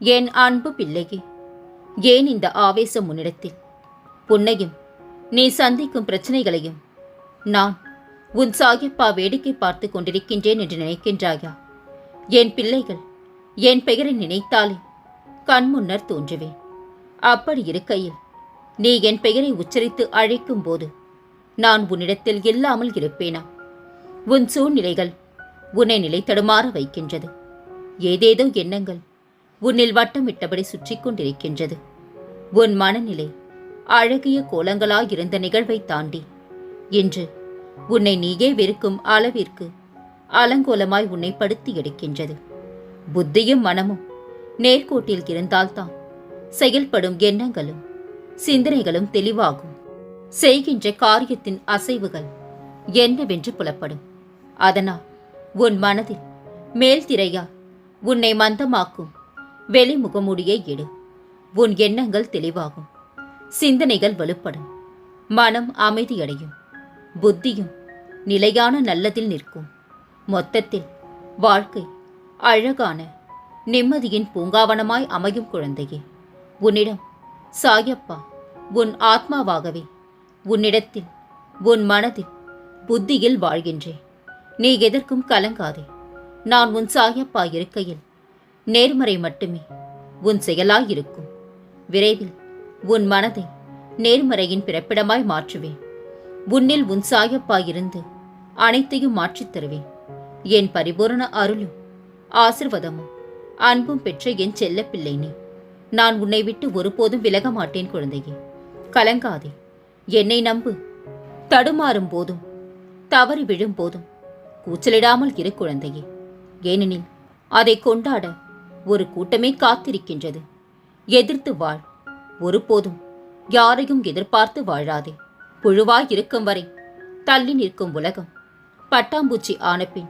என் அன்பு பிள்ளையே ஏன் இந்த ஆவேசம் உன்னிடத்தில்? உன்னையும் நீ சந்திக்கும் பிரச்சனைகளையும் நான் உன் சாகிப்பா வேடிக்கை பார்த்து கொண்டிருக்கின்றேன் என்று நினைக்கின்றாயா? என் பிள்ளைகள் என் பெயரை நினைத்தாலே கண் முன்னர் தோன்றுவேன். அப்படி இருக்கையில் நீ என் பெயரை உச்சரித்து அழைக்கும் போது நான் உன்னிடத்தில் இல்லாமல் இருப்பேனா? உன் சூழ்நிலைகள் உன்னை நிலைத்தடுமாற வைக்கின்றது. ஏதேதோ எண்ணங்கள் உன்னில் வட்டமிட்டபடி சுற்றி கொண்டிருக்கின்றது. உன் மனநிலை அழகிய கோலங்களாயிருந்த நிகழ்வை தாண்டி இன்று உன்னை நீயே வெறுக்கும் அளவிற்கு அலங்கோலமாய் உன்னை படுத்தி எடுக்கின்றது. புத்தியும் மனமும் நேர்கோட்டில் இருந்தால்தான் செயல்படும் எண்ணங்களும் சிந்தனைகளும் தெளிவாகும். செய்கின்ற காரியத்தின் அசைவுகள் என்னவென்று புலப்படும். அதனால் உன் மனதில் மேல் திரையா உன்னை மந்தமாக்கும் வெளிமுகமுடியை எடு. உன் எண்ணங்கள் தெளிவாகும். சிந்தனைகள் வலுப்படும். மனம் அமைதியடையும். புத்தியும் நிலையான நல்லதில் நிற்கும். மொத்தத்தில் வாழ்க்கை அழகான நிம்மதியின் பூங்காவனமாய் அமையும் குழந்தையே. உன்னிடம் சாயப்பா உன் ஆத்மாவாகவே. உன்னிடத்தில் உன் மனதில் புத்தியில் வாழ்கின்றேன். நீ எதற்கும் கலங்காதே. நான் உன் சாயப்பா இருக்கையில் நேர்மறை மட்டுமே. உன் செயலாயிருக்கும். விரைவில் உன் மனதை நேர்மறையின் பிறப்பிடமாய் மாற்றுவேன். உன்னில் உன் சாயப்பாயிருந்து அனைத்தையும் மாற்றித் தருவேன். என் பரிபூரண அருளும் ஆசிர்வாதமும் அன்பும் பெற்ற என் செல்லப் பிள்ளை நீ. நான் உன்னை விட்டு ஒருபோதும் விலக மாட்டேன் குழந்தையே. கலங்காதே. என்னை நம்பு. தடுமாறும் போதும் தவறி விழும் போதும் கூச்சலிடாமல் இரு குழந்தையே. ஏனெனில் அதை கொண்டாட ஒரு கூட்டமே காத்திருக்கின்றது. எதிர்த்து வாழ். ஒருபோதும் யாரையும் எதிர்பார்த்து வாழாதே. புழுவாய் இருக்கும் வரை தள்ளி நிற்கும் உலகம். பட்டாம்பூச்சி ஆனபின்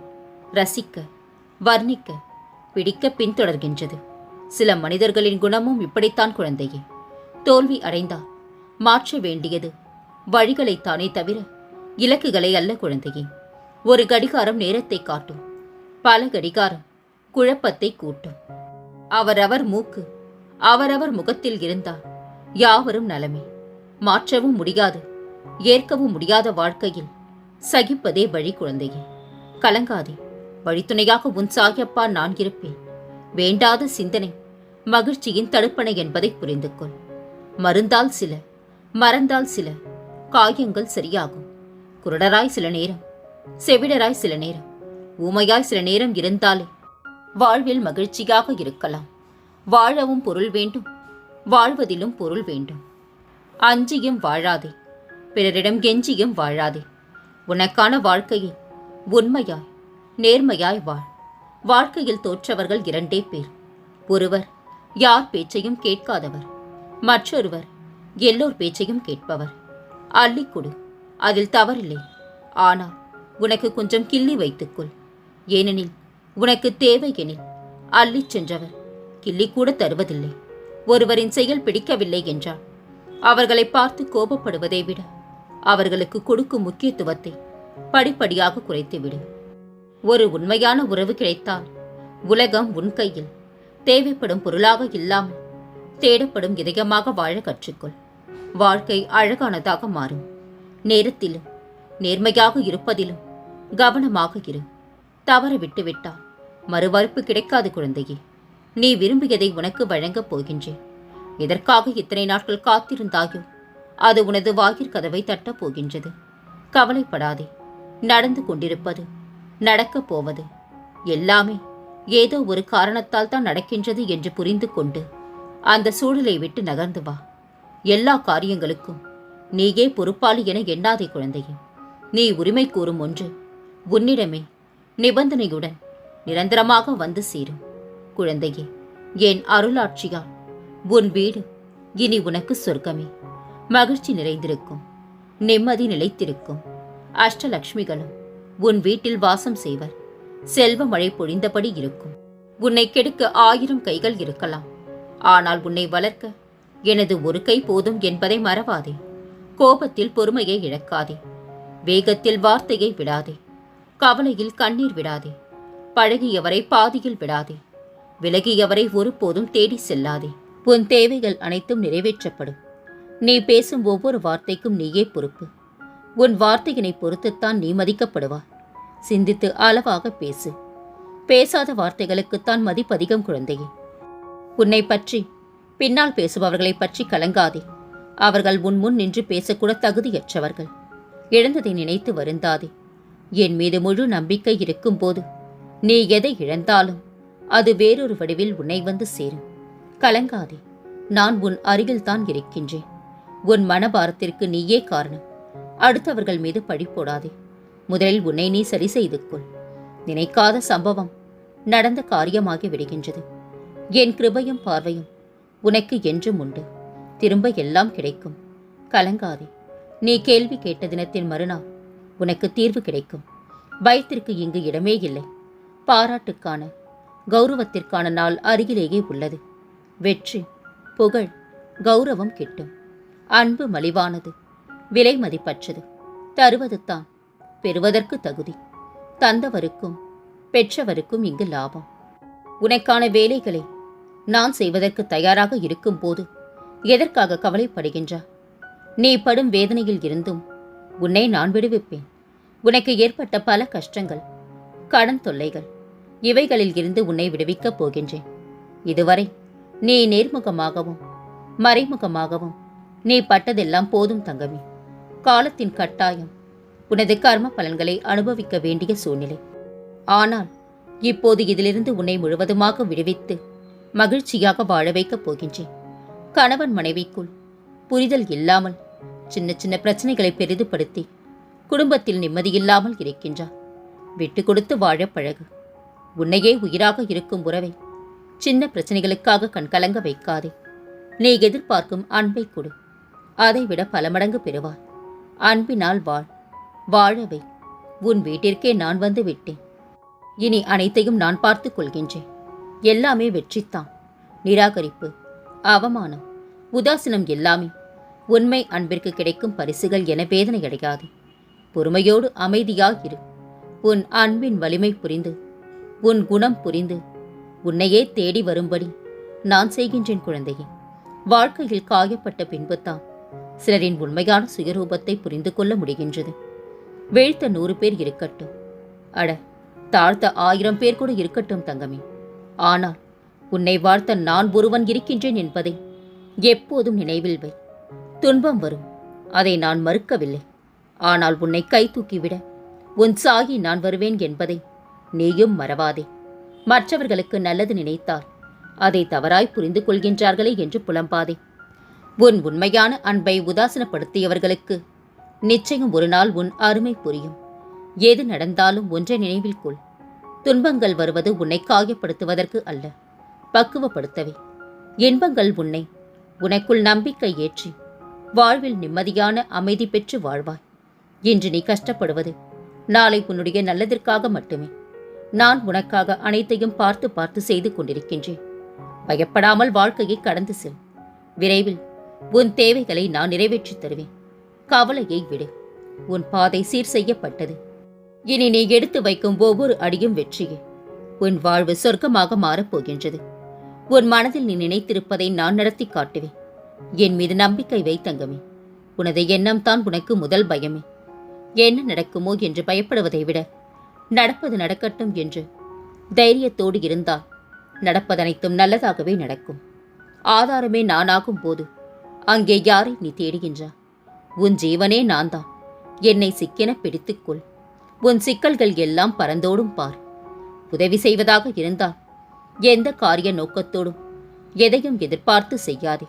ரசிக்க வர்ணிக்க பிடிக்க பின்தொடர்கின்றது சில மனிதர்களின் குணமும் இப்படித்தான் குழந்தையே. தோல்வி அடைந்தால் மாற்ற வேண்டியது வழிகளைத்தானே தவிர இலக்குகளை அல்ல குழந்தையே. ஒரு கடிகாரம் நேரத்தை காட்டும். பல கடிகாரம் குழப்பத்தை கூட்டும். அவரவர் மூக்கு. அவரவர் முகத்தில் இருந்தால் யாவரும் நலமே. மாற்றவும் முடியாது. ஏற்கவும் முடியாத வாழ்க்கையில் சகிப்பதே வழி குழந்தையே. கலங்காதே. வழித்துணையாக உன் சாகியப்பா நான் இருப்பேன். வேண்டாத சிந்தனை மகிழ்ச்சியின் தடுப்பணை என்பதை புரிந்து கொள் மருந்தால் சில மறந்தால் சில காயங்கள் சரியாகும். குருடராய் சில நேரம் செவிடராய் சில நேரம் ஊமையாய் சில நேரம் இருந்தாலே வாழ்வில் மகிழ்ச்சியாக இருக்கலாம். வாழவும் பொருள் வேண்டும். வாழ்வதிலும் பொருள் வேண்டும். அஞ்சியும் வாழாதே. பிறரிடம் கெஞ்சியும் வாழாதே. உனக்கான வாழ்க்கையை உண்மையாய் நேர்மையாய் வாழ். வாழ்க்கையில் தோற்றவர்கள் இரண்டே பேர். ஒருவர் யார் பேச்சையும் கேட்காதவர். மற்றொருவர் எல்லோர் பேச்சையும் கேட்பவர். அள்ளிக் கொடு அதில் தவறில்லை. ஆனால் உனக்கு கொஞ்சம் கிள்ளி வைத்துக்கொள். ஏனெனில் உனக்கு தேவை எனில் அள்ளிச் சென்றவர். கிள்ளி கூட தருவதில்லை. ஒருவரின் செயல் பிடிக்கவில்லை என்றால் அவர்களை பார்த்து கோபப்படுவதை விட அவர்களுக்கு கொடுக்கும் முக்கியத்துவத்தை படிப்படியாக குறைத்துவிடு ஒரு உண்மையான உறவு கிடைத்தால் உலகம் உன் கையில் தேவைப்படும் பொருளாக இல்லாமல் தேடப்படும் இதயமாக வாழ கற்றுக்கொள். வாழ்க்கை அழகானதாக மாறும். நேரத்திலும் நேர்மையாக இருப்பதிலும் கவனமாக இரு. தவற விட்டுவிட்டால் மறுவாய்ப்பு கிடைக்காது குழந்தையே. நீ விரும்பியதை உனக்கு வழங்கப் போகின்றேன். எதற்காக இத்தனை நாட்கள் காத்திருந்தாயோ அது உனது வாயிற் கதவை தட்டப் போகின்றது. கவலைப்படாதே. நடந்து கொண்டிருப்பது நடக்கப் போவது எல்லாமே ஏதோ ஒரு காரணத்தால் தான் நடக்கின்றது என்று புரிந்து கொண்டு அந்த சூழலை விட்டு நகர்ந்து வா. எல்லா காரியங்களுக்கும் நீயே பொறுப்பாளி என எண்ணாதே குழந்தையே. நீ உரிமை கூறும் ஒன்று உன்னிடமே நிபந்தனையுடன் நிரந்தரமாக வந்து சேரும். குழந்தையே என் அருளாட்சியால் உன் வீடு இனி உனக்கு சொர்க்கமே. மகிழ்ச்சி நிறைந்திருக்கும். நிம்மதி நிலைத்திருக்கும். அஷ்டலக்ஷ்மிகளும் உன் வீட்டில் வாசம் செய்வர். செல்வ மழை பொழிந்தபடி இருக்கும். உன்னை கெடுக்க ஆயிரம் கைகள் இருக்கலாம். ஆனால் உன்னை வளர்க்க எனது ஒரு கை போதும் என்பதை மறவாதே. கோபத்தில் பொறுமையை இழக்காதே. வேகத்தில் வார்த்தையை விடாதே. கவலையில் கண்ணீர் விடாதே. பழகியவரை பாதியில் விடாதே. விலகியவரை ஒருபோதும் தேடி செல்லாதே. உன் தேவைகள் அனைத்தும் நிறைவேற்றப்படும். நீ பேசும் ஒவ்வொரு வார்த்தைக்கும் நீயே பொறுப்பு. உன் வார்த்தையினை பொறுத்துத்தான் நீ மதிக்கப்படுவாய் சிந்தித்து அளவாக பேசு. பேசாத வார்த்தைகளுக்குத்தான் மதிப்பதிகம் குழந்தையே. உன்னை பற்றி பின்னால் பேசுபவர்களை பற்றி கலங்காதே. அவர்கள் உன் முன் நின்று பேசக்கூட தகுதியற்றவர்கள். இழந்ததை நினைத்து வருந்தாதே. என் மீது முழு நம்பிக்கை இருக்கும்போது நீ எதை இழந்தாலும் அது வேறொரு வடிவில் உன்னை வந்து சேரும். கலங்காதே நான் உன் அருகில்தான் இருக்கின்றேன். உன் மனபாரத்திற்கு நீயே காரணம். அடுத்தவர்கள் மீது பழி போடாதே. முதலில் உன்னை நீ சரி செய்து கொள். நினைக்காத சம்பவம் நடந்த காரியமாகி விடுகின்றது. என் கிருபையும் பார்வையும் உனக்கு என்றும் உண்டு. திரும்ப எல்லாம் கிடைக்கும். கலங்காதே நீ கேள்வி கேட்ட தினத்தின் மறுநாள் உனக்கு தீர்வு கிடைக்கும். பயத்திற்கு இங்கு இடமே இல்லை. பாராட்டுக்கான கௌரவத்திற்கான நாள் அருகிலேயே உள்ளது. வெற்றி புகழ் கௌரவம் கிட்டும். அன்பு மலிவானது விலை மதிப்பற்றது. தருவது தான் பெறுவதற்கு தகுதி. தந்தவருக்கும் பெற்றவருக்கும் இங்கு லாபம். உனக்கான வேலைகளை நான் செய்வதற்கு தயாராக இருக்கும்போது எதற்காக கவலைப்படுகின்றாய் நீ படும் வேதனையில் இருந்தும் உன்னை நான் விடுவிப்பேன். உனக்கு ஏற்பட்ட பல கஷ்டங்கள் கடன் தொல்லைகள் இவைகளில் இருந்து உன்னை விடுவிக்கப் போகின்றேன். இதுவரை நீ நேர்முகமாகவும் மறைமுகமாகவும் நீ பட்டதெல்லாம் போதும் தங்கமே. காலத்தின் கட்டாயம் உனது கர்ம பலன்களை அனுபவிக்க வேண்டிய சூழ்நிலை. ஆனால் இப்போது இதிலிருந்து உன்னை முழுவதுமாக விடுவித்து மகிழ்ச்சியாக வாழ வைக்கப் போகின்றேன். கணவன் மனைவிக்குள் புரிதல் இல்லாமல் சின்ன சின்ன பிரச்சனைகளை பெரிதுபடுத்தி குடும்பத்தில் நிம்மதியில்லாமல் இருக்கின்றார் விட்டு கொடுத்து வாழ பழகு. உன்னையே உயிராக இருக்கும் உறவை சின்ன பிரச்சனைகளுக்காக கண்கலங்க வைக்காதே. நீ எதிர்பார்க்கும் அன்பை கொடு. அதைவிட பல மடங்கு பெறுவாய். அன்பினால் வாழ். வாழவை உன் வீட்டிற்கே நான் வந்து விட்டேன். இனி அனைத்தையும் நான் பார்த்து கொள்கின்றேன். எல்லாமே வெற்றித்தான். நிராகரிப்பு அவமானம் உதாசீனம் எல்லாமே உண்மை அன்பிற்கு கிடைக்கும் பரிசுகள் என வேதனை அடையாது பொறுமையோடு அமைதியாயிரு உன் அன்பின் வலிமை புரிந்து உன் குணம் புரிந்து. உன்னையே தேடி வரும்படி நான் செய்கின்றேன் குழந்தையே. வாழ்க்கையில் காயப்பட்ட பின்புதான் சிலரின் உண்மையான சுயரூபத்தை புரிந்து கொள்ள முடிகின்றது. வீழ்த்த நூறு பேர் இருக்கட்டும். அட தாழ்த்த ஆயிரம் பேர் கூட இருக்கட்டும் தங்கமே. ஆனால் உன்னை வாழ்த்த நான் ஒருவன் இருக்கின்றேன் என்பதை எப்போதும் நினைவில் வை. துன்பம் வரும். அதை நான் மறுக்கவில்லை. ஆனால் உன்னை கை தூக்கிவிட உன் சாகி நான் வருவேன் என்பதை நீயும் மறவாதே. மற்றவர்களுக்கு நல்லது நினைத்தால் அதை தவறாய் புரிந்து கொள்கின்றார்களே என்று புலம்பாதே. உன் உண்மையான அன்பை உதாசனப்படுத்தியவர்களுக்கு நிச்சயம் ஒரு நாள் உன் அருமை புரியும். எது நடந்தாலும் ஒன்றை நினைவில் கொள். துன்பங்கள் வருவது உன்னை காயப்படுத்துவதற்கு அல்ல பக்குவப்படுத்தவே. இன்பங்கள் உன்னை உனக்குள் நம்பிக்கை ஏற்றி வாழ்வில் நிம்மதியான அமைதி பெற்று வாழ்வாய். இன்று நீ கஷ்டப்படுவது நாளை உன்னுடைய நல்லதற்காக மட்டுமே. நான் உனக்காக அனைத்தையும் பார்த்து பார்த்து செய்து கொண்டிருக்கின்றேன். பயப்படாமல் வாழ்க்கையை கடந்து செல். விரைவில் உன் தேவைகளை நான் நிறைவேற்றித் தருவேன். கவலையை விடு. உன் பாதை சீர் செய்யப்பட்டது. இனி நீ எடுத்து வைக்கும் ஒவ்வொரு அடியும் வெற்றியே. உன் வாழ்வு சொர்க்கமாக மாறப்போகின்றது உன் மனதில் நீ நினைத்திருப்பதை நான் நடத்தி காட்டுவேன். என் மீது நம்பிக்கை வை தங்கமே. உனது எண்ணம் தான் உனக்கு முதல் பயமே. என்ன நடக்குமோ என்று பயப்படுவதை விட நடப்பது நடக்கட்டும் என்று. தைரியத்தோடு இருந்தால் நடப்பதனைத்தும் நல்லதாகவே நடக்கும். ஆதாரமே நானாகும் போது அங்கே யாரை நீ தேடுகின்றா உன் ஜீவனே நான்தான். என்னை சிக்கென பிடித்துக்கொள். உன் சிக்கல்கள் எல்லாம் பறந்தோடும் பார். உதவி செய்வதாக இருந்தால் எந்த காரிய நோக்கத்தோடும் எதையும் எதிர்பார்த்து செய்யாதே.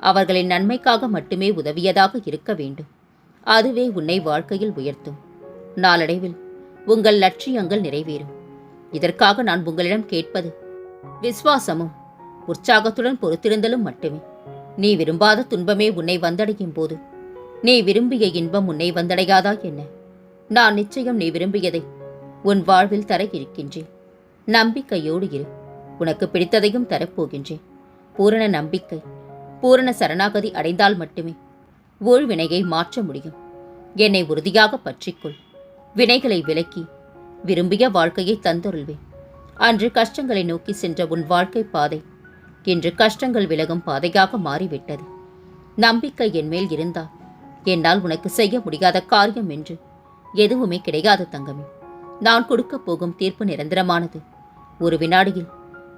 அவர்களின் நன்மைக்காக மட்டுமே உதவியதாக இருக்க வேண்டும். அதுவே உன்னை வாழ்க்கையில் உயர்த்தும். நாளடைவில் உங்கள் லட்சியங்கள் நிறைவேறும். இதற்காக நான் உங்களிடம் கேட்பது விசுவாசமும் உற்சாகத்துடன் பொறுத்திருந்தலும் மட்டுமே. நீ விரும்பாத துன்பமே உன்னை வந்தடையும் போது. நீ விரும்பிய இன்பம் உன்னை வந்தடையாதா என்ன? நான் நிச்சயம் நீ விரும்பியதை உன் வாழ்வில் தர இருக்கின்றேன். நம்பிக்கையோடு இரு. உனக்கு பிடித்ததையும் தரப்போகின்றேன். பூரண நம்பிக்கை பூரண சரணாகதி அடைந்தால் மட்டுமே ஓழ்வினையை மாற்ற முடியும். என்னை உறுதியாக பற்றிக்கொள். வினைகளை விலக்கி விரும்பிய வாழ்க்கையை தந்தருள்வேன். அன்று கஷ்டங்களை நோக்கி சென்ற உன் வாழ்க்கை பாதை இன்று கஷ்டங்கள் விலகும் பாதையாக மாறிவிட்டது. நம்பிக்கை என் மேல் இருந்தால் என்னால் உனக்கு செய்ய முடியாத காரியம் என்று எதுவுமே கிடையாது தங்கமே. நான் கொடுக்கப் போகும் தீர்ப்பு நிரந்தரமானது. ஒரு வினாடியில்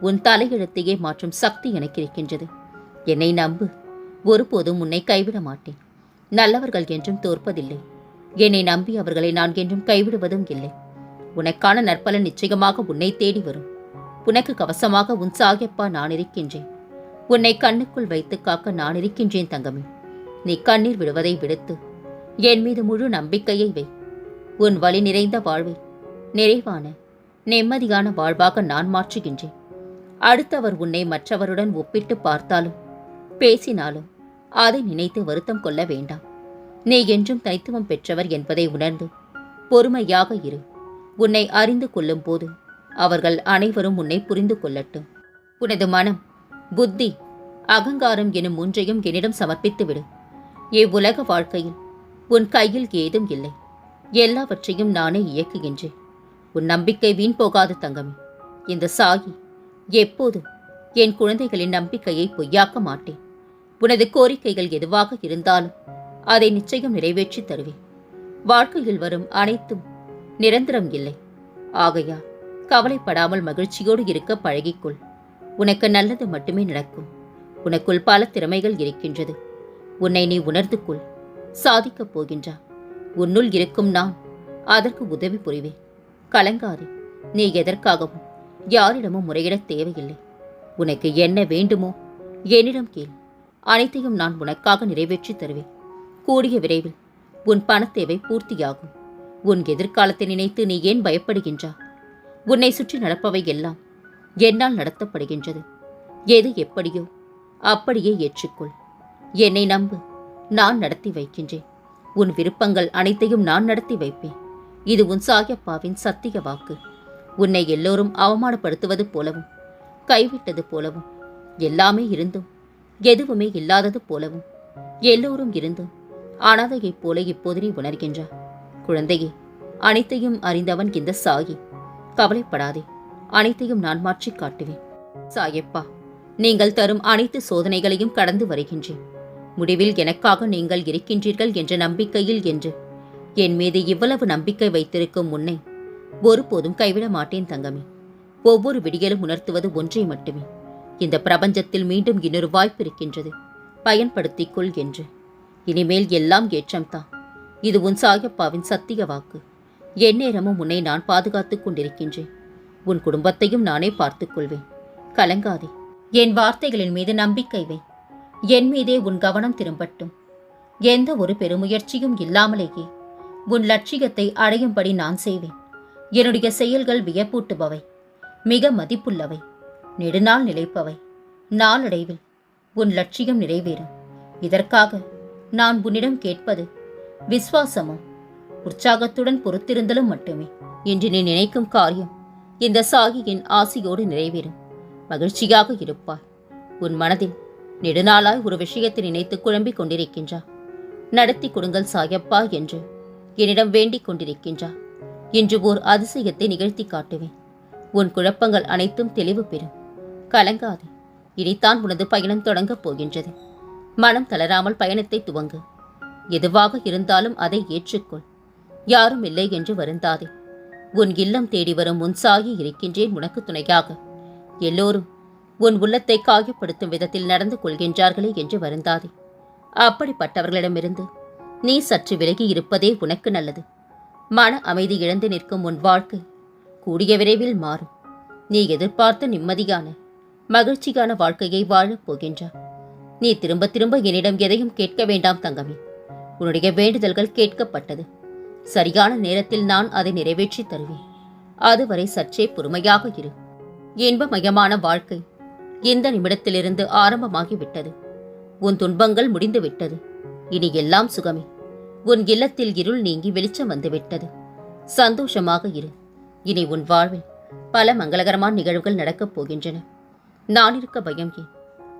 உன் தலையெழுத்தையே மாற்றும் சக்தி எனக்கு இருக்கின்றது. என்னை நம்பு. ஒருபோதும் உன்னை கைவிட மாட்டேன். நல்லவர்கள் என்றும் தோற்பதில்லை. என்னை நம்பி அவர்களை நான் என்றும் கைவிடுவதும் இல்லை. உனக்கான நற்பலன் நிச்சயமாக உன்னை தேடி வரும். உனக்கு கவசமாக உன் சாகியப்பா நான் இருக்கின்றேன். உன்னை கண்ணுக்குள் வைத்து காக்க நான் இருக்கின்றேன் தங்கமே. நீ கண்ணீர் விடுவதை விடுத்து என் மீது முழு நம்பிக்கையை வை. உன் வழி நிறைந்த வாழ்வை நிறைவான நிம்மதியான வாழ்வாக நான் மாற்றுகின்றேன். அடுத்தவர் உன்னை மற்றவருடன் ஒப்பிட்டு பார்த்தாலும் பேசினாலும் அதை நினைத்து வருத்தம் கொள்ள வேண்டாம். நீ என்றும் தனித்துவம் பெற்றவர் என்பதை உணர்ந்து பொறுமையாக இரு. உன்னை அறிந்து கொள்ளும் போது அவர்கள் அனைவரும் உன்னை புரிந்து கொள்ளட்டும். உனது மனம் புத்தி அகங்காரம் எனும் மூன்றையும் என்னிடம் சமர்ப்பித்துவிடு இவ்வுலக வாழ்க்கையில் உன் கையில் ஏதும் இல்லை. எல்லாவற்றையும் நானே இயக்குகின்றேன். உன் நம்பிக்கை வீண் போகாது தங்கமே. இந்த சாகி எப்போதும் என் குழந்தைகளின் நம்பிக்கையை பொய்யாக்க மாட்டேன். உனது கோரிக்கைகள் எதுவாக இருந்தாலும் அதை நிச்சயம் நிறைவேற்றி தருவேன். வாழ்க்கையில் வரும் அனைத்தும் நிரந்தரம் இல்லை. ஆகையா கவலைப்படாமல் மகிழ்ச்சியோடு இருக்க பழகிக்கொள். உனக்கு நல்லது மட்டுமே நடக்கும். உனக்குள் பல திறமைகள் இருக்கின்றது. உன்னை நீ உணர்ந்து கொள் சாதிக்கப் போகின்றா உன்னுள் இருக்கும் நான் அதற்கு உதவி புரிவேன். கலங்காதே. நீ எதற்காகவும் யாரிடமும் முறையிடத் தேவையில்லை. உனக்கு என்ன வேண்டுமோ என்னிடம் கேள். அனைத்தையும் நான் உனக்காக நிறைவேற்றித் தருவேன். கூடிய விரைவில். உன் பணத்தேவை பூர்த்தியாகும். உன் எதிர்காலத்தை நினைத்து நீ ஏன் பயப்படுகின்றா உன்னை சுற்றி நடப்பவை எல்லாம் என்னால் நடத்தப்படுகின்றது. எது எப்படியோ அப்படியே ஏற்றுக்கொள். என்னை நம்பு. நான் நடத்தி வைக்கின்றேன். உன் விருப்பங்கள் அனைத்தையும் நான் நடத்தி வைப்பேன். இது உன் சாயப்பாவின் சத்திய வாக்கு. உன்னை எல்லோரும் அவமானப்படுத்துவது போலவும் கைவிட்டது போலவும் எல்லாமே இருந்தும் எதுவுமே இல்லாதது போலவும் எல்லோரும் இருந்தும் அனாதையைப் போல இப்போது நீ உணர்கின்றா குழந்தையே அனைத்தையும் அறிந்தவன் இந்த சாயி. கவலைப்படாதே அனைத்தையும் நான் மாற்றிக் காட்டுவேன். சாயப்பா நீங்கள் தரும் அனைத்து சோதனைகளையும் கடந்து வருகின்றேன். முடிவில் எனக்காக நீங்கள் இருக்கின்றீர்கள் என்ற நம்பிக்கையில் என்று. என் மீது இவ்வளவு நம்பிக்கை வைத்திருக்கும் முன்னை ஒருபோதும் கைவிட மாட்டேன் தங்கமே. ஒவ்வொரு விடியலும் உணர்த்துவது ஒன்றை மட்டுமே. இந்த பிரபஞ்சத்தில் மீண்டும் இன்னொரு வாய்ப்பு இருக்கின்றது. பயன்படுத்திக்கொள் என்று. இனிமேல் எல்லாம் ஏற்றம்தான். இது உன் சாயப்பாவின் சத்திய வாக்கு. எந்நேரமும் உன்னை நான் பாதுகாத்துக் கொண்டிருக்கின்றேன். உன் குடும்பத்தையும் நானே பார்த்துக் கொள்வேன். கலங்காதே. என் வார்த்தைகளின் மீது நம்பிக்கை வை. என் மீதே உன் கவனம் திரும்பட்டும். எந்த ஒரு பெருமுயற்சியும் இல்லாமலேயே உன் லட்சியத்தை அடையும்படி நான் செய்வேன். என்னுடைய செயல்கள் வியப்பூட்டுபவை. மிக மதிப்புள்ளவை. நெடுநாள் நிலைப்பவை. நாளடைவில் உன் லட்சியம் நிறைவேறும். இதற்காக நான் உன்னிடம் கேட்பது விசுவாசமும் உற்சாகத்துடன் பொறுத்திருந்தலும் மட்டுமே. என்று நீ நினைக்கும் காரியம் இந்த சாகியின் ஆசையோடு நிறைவேறும். மகிழ்ச்சியாக இருப்பாய். உன் மனதில் நெடுநாளாய் ஒரு விஷயத்தை நினைத்து குழம்பிக் கொண்டிருக்கின்றா? நடத்தி கொடுங்கள் சாயப்பா என்று என்னிடம் வேண்டிக் கொண்டிருக்கின்றார் இன்று ஓர் அதிசயத்தை நிகழ்த்தி காட்டுவேன். உன் குழப்பங்கள் அனைத்தும் தெளிவு பெறும். கலங்காதே. இனித்தான் உனது பயணம் தொடங்கப் போகின்றது. மனம் தளராமல் பயணத்தை துவங்கு. எதுவாக இருந்தாலும் அதை ஏற்றுக்கொள். யாரும் இல்லை என்று வருந்தாதே. உன் இல்லம் தேடி வரும் முன்சாகி இருக்கின்றேன் உனக்கு துணையாக. எல்லோரும் உன் உள்ளத்தை காயப்படுத்தும் விதத்தில் நடந்து கொள்கின்றார்களே என்று வருந்தாதே. அப்படிப்பட்டவர்களிடமிருந்து நீ சற்று விலகி இருப்பதே உனக்கு நல்லது. மன அமைதி இழந்து நிற்கும் உன் வாழ்க்கை கூடிய விரைவில் மாறும். நீ எதிர்பார்த்த நிம்மதியான மகிழ்ச்சியான வாழ்க்கையை வாழப் போகின்றாய். நீ திரும்ப திரும்ப என்னிடம் எதையும் கேட்க வேண்டாம் தங்கமே. உன்னுடைய வேண்டுதல்கள் கேட்கப்பட்டது. சரியான நேரத்தில் நான் அதை நிறைவேற்றித் தருவேன். அதுவரை சற்றே பொறுமையாக இரு. இன்பமயமான வாழ்க்கை இந்த நிமிடத்திலிருந்து ஆரம்பமாகிவிட்டது. உன் துன்பங்கள் முடிந்து விட்டது இனி எல்லாம் சுகமே. உன் இல்லத்தில் இருள் நீங்கி வெளிச்சம் வந்துவிட்டது. சந்தோஷமாக இரு. இனி உன் வாழ்வில் பல மங்களகரமான நிகழ்வுகள் நடக்கப் போகின்றன. நான் இருக்க பயம் ஏன்?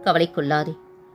கவலை கொள்ளாதே.